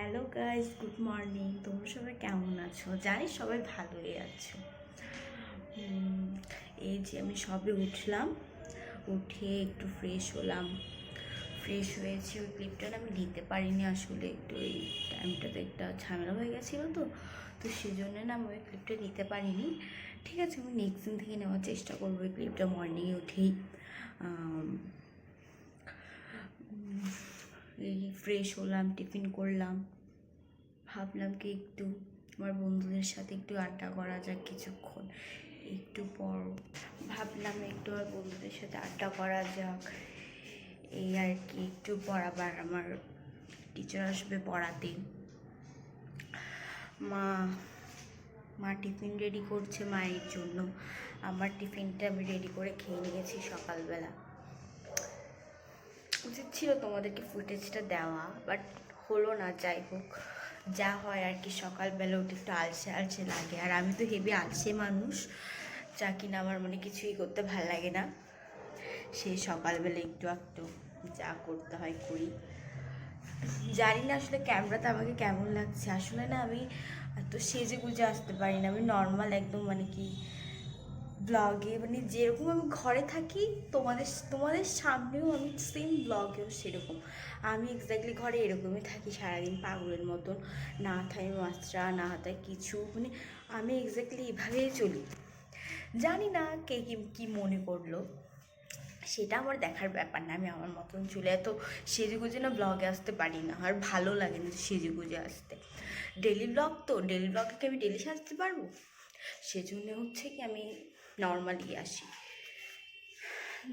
Hello guys good morning তোমরা সবাই কেমন আছো? জানি সবাই ভালোই আছো। এই যে আমি সবে উঠলাম, উঠে একটু ফ্রেশ হলাম। ফ্রেশ হয়েছে, ওই ক্লিপটা আমি নিতে পারিনি আসলে, একটু এই টাইমটাতে একটা ঝামেলা হয়ে গেছিল তো তো সেই জন্য না আমি ওই ক্লিপটা নিতে পারিনি। ঠিক আছে, আমি নেক্সট দিন থেকে নেওয়ার চেষ্টা করব, ওই ক্লিপটা মর্নিংয়ে উঠেই। ফ্রেশ হলাম টিফিন করলাম। ভাবলাম কি একটু আমার বন্ধুদের সাথে একটু আড্ডা করা যাক কিছুক্ষণ। একটু পর ভাবলাম একটু আর বন্ধুদের সাথে আড্ডা করা যাক। এই আর কি, একটু পর আবার আমার টিচার আসবে পড়াতে। মা মা টিফিন রেডি করছে মায়ের জন্য। আমার টিফিনটা আমি রেডি করে খেয়ে নিয়েছি সকালবেলা। উচিত ছিল তোমাদেরকে ফুটেজটা দেওয়া বাট হলো না, যাই হোক। যা হয় আর কি, সকালবেলা উঠে একটু আলসে আলসে লাগে। আর আমি তো হেবি আলসে মানুষ, যা কিনা আমার মানে কিছুই করতে ভালো লাগে না। সেই সকালবেলা একটু একটু যা করতে হয় করি। জানি না আসলে ক্যামেরাতে আমাকে কেমন লাগছে। আসলে না আমি এত সেজে গুজে আসতে পারি না। আমি নর্মাল একদম মানে কি ব্লগে মানে যেরকম আমি ঘরে থাকি, তোমাদের তোমাদের সামনেও আমি সেম ব্লগেও সেরকম। আমি এক্স্যাক্টলি ঘরে এরকমই থাকি সারাদিন পাগলের মতন। না থাই মাত্রা না হাতায় কিছু মানে আমি এক্স্যাক্টলি এভাবেই চলি। জানি না কে কি মনে করল। সেটা আমার দেখার ব্যাপার না, আমি আমার মতন চলে এত সেজে গুজে না ব্লগে আসতে পারি না, আর ভালো লাগে না সেজে গুজে আসতে। ডেলি ব্লগ তো ডেলি ব্লগে কি আমি ডেলি সাজতে পারব? সেজন্য হচ্ছে কি আমি নর্মালি আসি।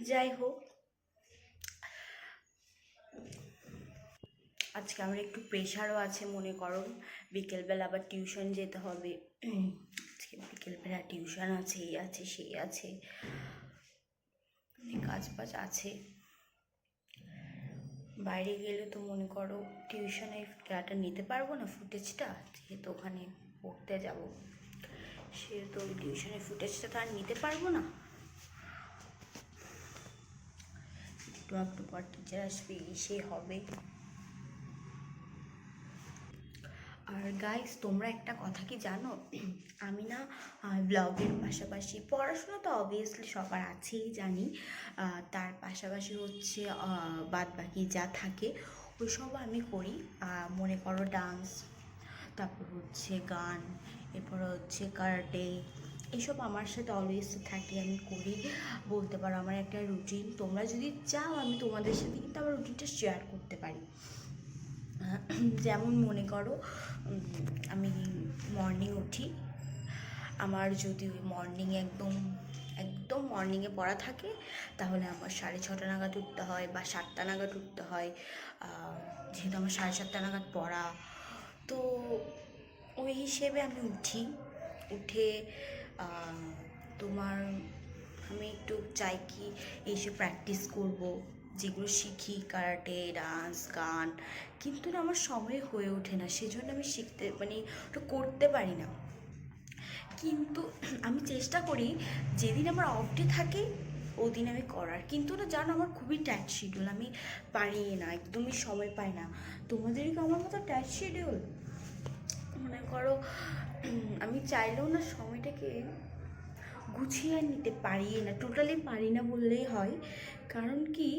যাই হোক আজকে আমার একটু প্রেশারও আছে, মনে করো। বিকেলবেলা আবার টিউশন যেতে হবে। আজকে বিকেলবেলা টিউশন আছে, এই আছে, সেই আছে। কাজ বাজ আছে। বাইরে গেলে তো মনে করো টিউশনে ডাটা নিতে পারব না ফুটেজটা যেহেতু ওখানে পড়তে যাব। সেহেতু ওই টিউশনের ফুটেজটা তো আর নিতে পারব না। একটু একটু পর টিচার আসবে, এসে হবে। আর গাইস তোমরা একটা কথা কি জানো? আমি না ব্লগের পাশাপাশি, পড়াশোনা তো অবভিয়াসলি সবার আছেই, জানি। তার পাশাপাশি হচ্ছে বাদ বাকি যা থাকে, ওইসব আমি করি। মনে করো ডান্স তারপর হচ্ছে গান এরপর হচ্ছে কারাটে, এসব আমার সাথে অলওয়েজ থাকে, আমি করি। বলতে পারো আমার একটা রুটিন তোমরা যদি চাও, আমি তোমাদের সাথে কিন্তু আমার রুটিনটা শেয়ার করতে পারি। যেমন মনে করো আমি মর্নিং উঠি। আমার যদি ওই মর্নিং একদম একদম মর্নিংয়ে পড়া থাকে, তাহলে আমার সাড়ে ছটা নাগাদ উঠতে হয় বা সাতটা নাগাদ উঠতে হয়। যেহেতু আমার সাড়ে সাতটা নাগাদ পড়া, তো ওই হিসেবে আমি উঠি। উঠে তোমার আমি একটু চাই কি এসে প্র্যাকটিস করব, যেগুলো শিখি কারাটে ডান্স গান। কিন্তু না আমার সময় হয়ে ওঠে না, সেজন্য আমি শিখতে মানে ওটা করতে পারি না। কিন্তু আমি চেষ্টা করি, যেদিন আমার অফ ডে থাকে, ওদিন আমি করার। কিন্তু না, জানো, আমার খুবই টাইট শিডিউল আমি পারি না, একদমই সময় পাই না। তোমাদের কি আমার মতো টাইট শিডিউল মনে করো, আমি চাইলেও না সময়টাকে গুছিয়ে নিতে পারি না টোটালি পারি না বললেই হয়। কারণ কি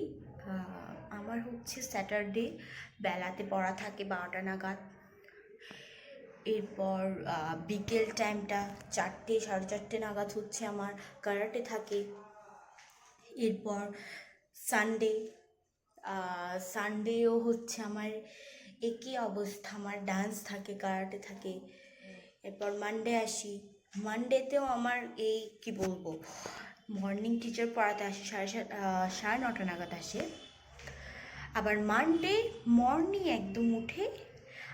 আমার হচ্ছে স্যাটারডে বেলাতে পড়া থাকে বারোটা নাগাদ। এরপর বিকেল টাইমটা চারটে, সাড়ে চারটে নাগাদ হচ্ছে আমার কারাটে থাকে। এরপর সানডে সানডেও হচ্ছে আমার একই অবস্থা, আমার ডান্স থাকে কারাটে থাকে। এরপর মানডে আসি। মানডেতেও আমার এই কি বলব মর্নিং টিচার পড়াতে আসে, সাড়ে সাত সাড়ে নটা নাগাদ আসে। আবার মানডে মর্নিং একদম উঠে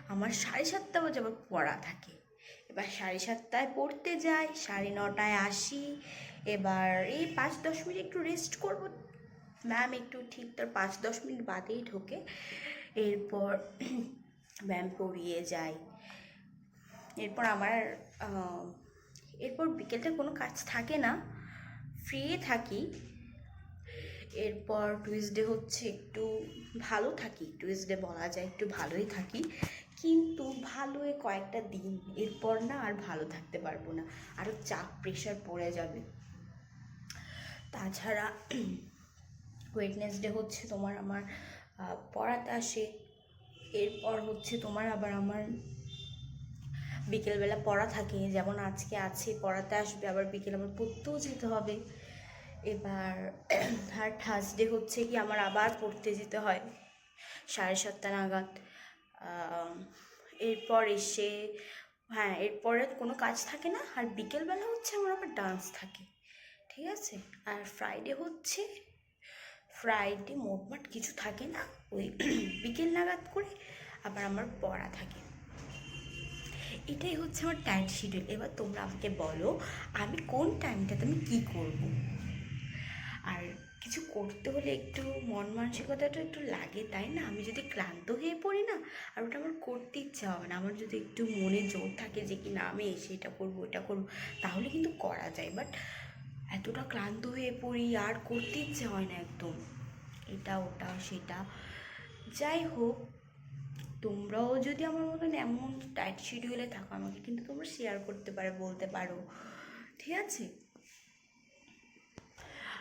আমার সাড়ে সাতটা বাজে আবার পড়া থাকে। এবার সাড়ে সাতটায় পড়তে যাই, সাড়ে নটায় আসি। এবার এই পাঁচ, দশ মিনিট একটু রেস্ট করব। ম্যাম একটু ঠিক তার পাঁচ, দশ মিনিট বাদেই ঢোকে। এরপর ম্যাম পড়িয়ে যায় এরপর আমার এরপর বিকেলটা কোনো কাজ থাকে না ফ্রি থাকি। এরপর টুইসডে হচ্ছে একটু ভালো থাকি টুইসডে বলা যায় একটু ভালোই থাকি। কিন্তু ভালোই কয়েকটা দিন, এরপর না আর ভালো থাকতে পারব না আরও চাপ প্রেশার পড়ে যাবে। তাছাড়া ওয়েডনেসডে হচ্ছে তোমার আমার পড়াতে আসে। এরপর হচ্ছে তোমার আবার আমার বিকেলবেলা পড়া থাকে। যেমন আজকে আছে, পড়াতে আসবে, আবার বিকেল আমার পড়তেও যেতে হবে। এবার আর থার্সডে হচ্ছে কি, আমার আবার পড়তে যেতে হয়, সাড়ে সাতটা নাগাদ। এরপর এসে হ্যাঁ এরপরে কোনো কাজ থাকে না। আর বিকেলবেলা হচ্ছে আমার আবার ডান্স থাকে। ঠিক আছে? আর ফ্রাইডে হচ্ছে ফ্রাইডে মোটমাট কিছু থাকে না। ওই বিকেল নাগাদ করে আবার আমার পড়া থাকে। এটাই হচ্ছে আমার টাইম শিডিউল এবার তোমরা আমাকে বলো, আমি কোন টাইমটাতে আমি কী করব? আর কিছু করতে হলে একটু মন মানসিকতাটা একটু লাগে, তাই না? আমি যদি ক্লান্ত হয়ে পড়ি না, আর ওটা আমার করতে ইচ্ছা হবে না। আমার যদি একটু মনে জোর থাকে যে কি না আমি এসে এটা করব এটা করব, তাহলে কিন্তু করা যায়। বাট এতটা ক্লান্ত হয়ে পড়ি, আর করতে ইচ্ছে হয় না একদম। এটা, ওটা, সেটা। যাই হোক, তোমরাও যদি আমার মতন এমন টাইট শিডিউলে থাকো, আমাকে কিন্তু তোমরা শেয়ার করতে পারো, বলতে পারো। ঠিক আছে?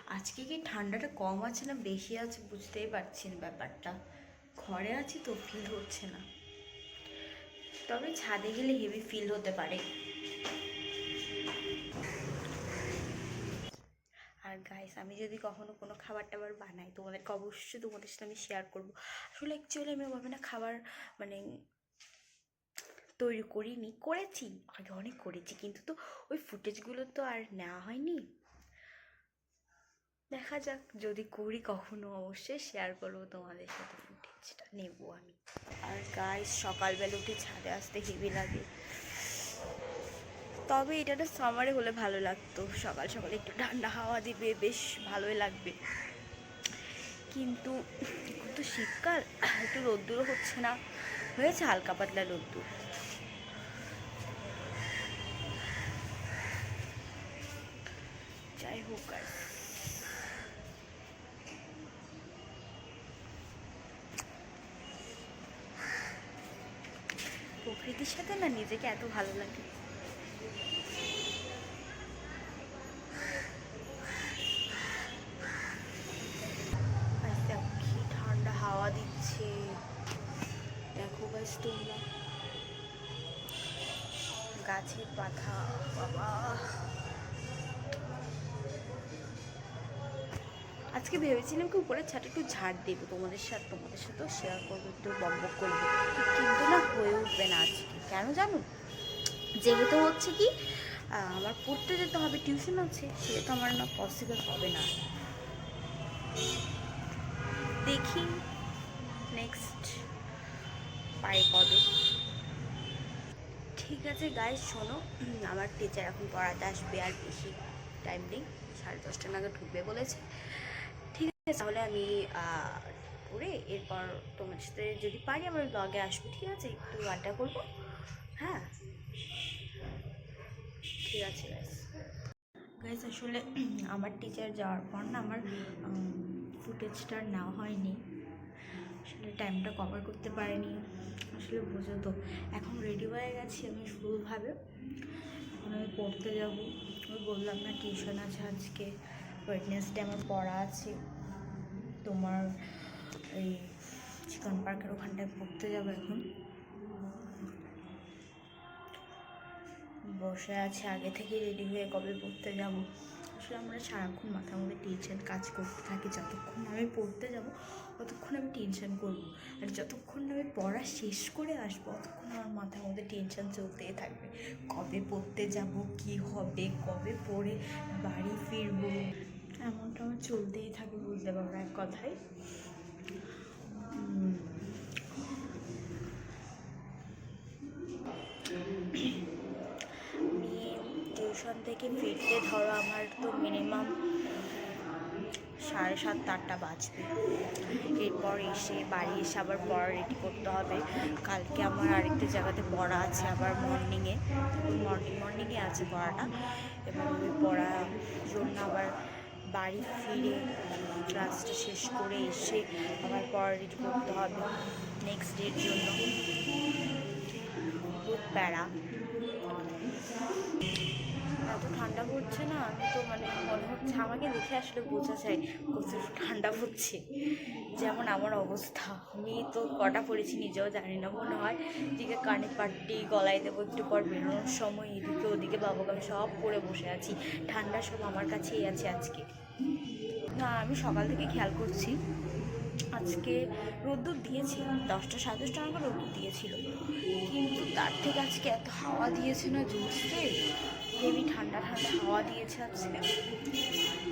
আজকে কি ঠান্ডাটা কম আছে না বেশি আছে বুঝতেই পারছি না ব্যাপারটা। ঘরে আছি তো ফিল হচ্ছে না। তবে ছাদে গেলে হেভি ফিল হতে পারে। গাইস আমি যদি কখনো কোনো খাবার টাবার বানাই, তোমাদেরকে অবশ্যই তোমাদের সাথে আমি শেয়ার করব। আসলে অ্যাকচুয়ালি আমি ওভাবে না খাবার মানে তৈরি করিনি, করেছি, আগে অনেক করেছি, কিন্তু তো ওই ফুটেজগুলো তো আর নেওয়া হয়নি। দেখা যাক, যদি করি কখনো অবশ্যই শেয়ার করব তোমাদের সাথে ফুটেজটা নেব আমি। আর গাইস সকালবেলা উঠে ছাদে আসতে হেভি লাগে। তবে এটা না সামারে হলে ভালো লাগতো। সকাল সকালে একটু ঠান্ডা হাওয়া দিবে, বেশ ভালোই লাগবে। কিন্তু তো শীতকাল, একটু রোদ্দুরও হচ্ছে না। হয়েছে হালকা পাতলা রোদ্দুর। যাই হোক আর। প্রকৃতির সাথে না নিজেকে এত ভালো লাগে। আজকে ভেবেছিলাম কি উপরে ছাদে একটু ঝাড় দেবো তোমাদের সাথে, তোমাদের সাথেও শেয়ার করব, একটু বকবক করব কিন্তু না হয়ে উঠবে না আজকে। কেন জানো? যেহেতু হচ্ছে কি আমার পড়তে যেতে হবে টিউশন আছে সেটা তো আমার না পসিবল হবে না। দেখি নেক্সট পাই কবে। ঠিক আছে গাইজ শোনো, আমার টিচার এখন পড়াতে আসবে আর বেশি টাইম নেই, সাড়ে দশটা নাগাদ ঢুকবে বলেছে। আছে, তাহলে আমি করে এরপর তোমার সাথে যদি পারি আমার ব্লগে আসব, ঠিক আছে? একটু আড্ডা করব। হ্যাঁ? ঠিক আছে গাইজ আসলে আমার টিচার যাওয়ার পর না আমার ফুটেজটা নেওয়া হয়নি। আসলে টাইমটা কভার করতে পারিনি। আসলে বোঝো তো, এখন রেডি হয়ে গেছি আমি ফুলভাবে এখন আমি পড়তে যাব। আমি বললাম না টিউশন আছে আজকে। ওয়েডনেসডে আমার পড়া আছে। তোমার এই চিকন পার্কের ওখানটায় পড়তে যাব এখন। বসে আছে, আগে থেকে রেডি হয়ে কবে পড়তে যাব। আসলে আমরা সারাক্ষণ মাথার মধ্যে টেনশন কাজ করতে থাকি, যতক্ষণ আমি পড়তে যাব, ততক্ষণ আমি টেনশন করব। আর যতক্ষণ আমি পড়া শেষ করে আসব, ততক্ষণ আমার মাথার মধ্যে টেনশন চলতেই থাকবে। কবে পড়তে যাব, কি হবে, কবে পড়ে বাড়ি ফিরবো? এমনটা আমার চলতেই থাকে বুঝতে পারব এক কথায়। টিউশন থেকে ফিরতে ধরো আমার তো মিনিমাম সাড়ে সাতটা, আটটা বাজবে। এরপর এসে বাড়ি এসে আবার পড়া রেডি করতে হবে। কালকে আমার আরেকটা জায়গাতে পড়া আছে আবার মর্নিংয়ে মর্নিং মর্নিংয়ে আছে পড়াটা। এবং ওই পড়ার জন্য আবার বাড়ি ফিরে ক্লাসটা শেষ করে এসে আবার পড়া রেডি করতে হবে। নেক্সট ডের জন্য খুব প্যারা। এত ঠান্ডা পড়ছে না, আমি তো মানে মনে হচ্ছে আমাকে দেখে আসলে বোঝা যায় কত ঠান্ডা পড়ছে। যেমন আমার অবস্থা, আমি তো কটা পড়েছি নিজেও জানি না, মনে হয় এদিকে কানে পাট্টি গলায় দেবো, একটু পর বেরোনোর সময়, এদিকে ওদিকে বাবাকে আমি সব পরে বসে আছি। ঠান্ডা সব আমার কাছেই আছে আজকে। না, আমি সকাল থেকে খেয়াল করছি। আজকে রোদ্দুর দিয়েছে, দশটা সাড়ে দশটা নাগাদ রোদ্দুর দিয়েছিল। কিন্তু তার থেকে আজকে এত হাওয়া দিয়েছে না জোরসে হেভি ঠান্ডা ঠান্ডা হাওয়া দিয়েছে আজকে।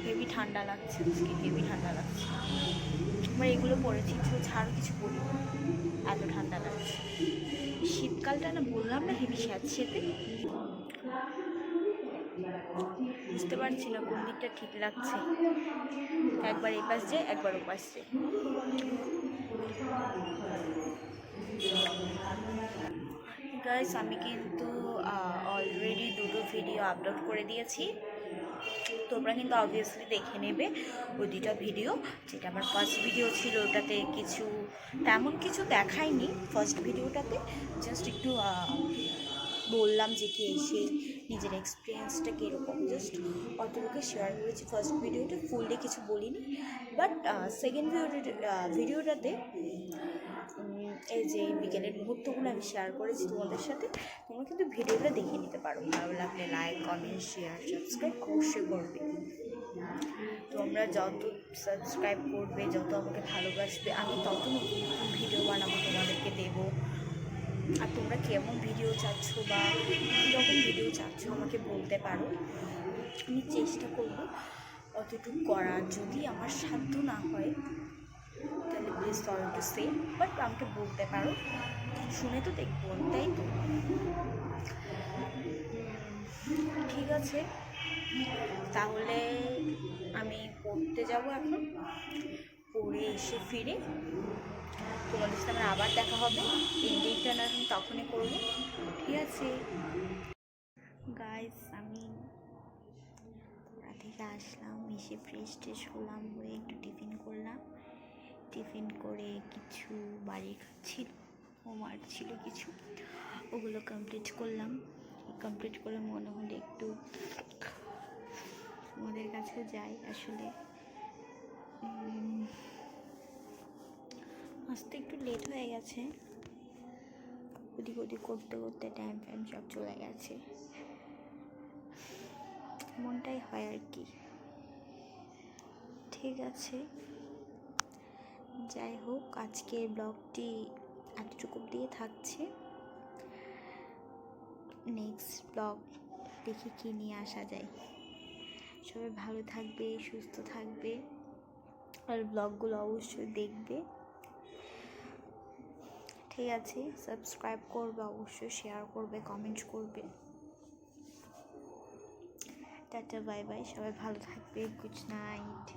হেভি ঠান্ডা লাগছে আজকে, হেভি ঠান্ডা লাগছে। আমার এগুলো পরেছি তো ছাড় কিছু পরি এত ঠান্ডা লাগছে। শীতকালটা না বললাম না, হেভি স্যাঁতসেতে। বুঝতে পারছি না কোন দিকটা ঠিক লাগছে। একবার এই পাশ যায় একবার ও পাশ। গাইস আমি কিন্তু অলরেডি দুটো ভিডিও আপলোড করে দিয়েছি। তোমরা কিন্তু অবভিয়াসলি দেখে নেবে ওই দুটা ভিডিও যেটা আমার ফার্স্ট ভিডিও ছিল, ওটাতে কিছু তেমন কিছু দেখায়নি ফার্স্ট ভিডিওটাতে জাস্ট একটু বললাম যে কি এসে নিজের এক্সপিরিয়েন্সটা কীরকম জাস্ট অতটুকু শেয়ার করেছি। ফার্স্ট ভিডিওটা ফুললি কিছু বলিনি বাট সেকেন্ড ভিডিওটা ভিডিওটাতে এই যে বিকেলের মুহূর্তগুলো আমি শেয়ার করেছি তোমাদের সাথে, তোমরা কিন্তু ভিডিওটা দেখে নিতে পারো। ভালো লাগলে লাইক কমেন্ট শেয়ার সাবস্ক্রাইব অবশ্যই করবে। তোমরা যত সাবস্ক্রাইব করবে, যত আমাকে ভালোবাসবে, আমি তত নতুন ভিডিও বানাবো। তোমরা কেমন ভিডিও চাচ্ছ বা কীরকম ভিডিও চাচ্ছ আমাকে বলতে পারো। আমি চেষ্টা করব অতটুকু করার। যদি আমার সাধ্য না হয়, তাহলে please sorry to say but আমাকে বলতে পারো। শুনে তো দেখব, তাই তো? ঠিক আছে। তাহলে আমি পড়তে যাব এখন। পড়ে এসে ফিরে তোমাদের সাথে আমার আবার দেখা হবে। এন্ডিংটা না তখনই করব। ঠিক আছে। গাইস আমি পড়া থেকে আসলাম, এসে ফ্রেশ ট্রেশ হলাম হয়ে একটু টিফিন করলাম। টিফিন করে কিছু বাড়ির কাজ ছিল, হোমওয়ার্ক ছিল কিছু, ওগুলো কমপ্লিট করলাম। কমপ্লিট করে মনে হলে একটু তোমাদের কাছে যাই আসলে। আসতে একটু লেট হয়ে গেছে। ওদিক ওদিক করতে করতে টাইম ফাইম সব চলে গেছে। মনটাই হয় আর কি। ঠিক আছে। যাই হোক, আজকের ব্লগটি এতটুকু দিয়ে থাকছে। নেক্সট ব্লগ দেখি কী নিয়ে আসা যায়। সবাই ভালো থাকবে, সুস্থ থাকবে। আর ব্লগগুলো অবশ্যই দেখবে। ঠিক আছে সাবস্ক্রাইব করবে, অবশ্যই শেয়ার করবে কমেন্ট করবে। টাটা বাই বাই সবাই ভালো থাকবে গুড নাইট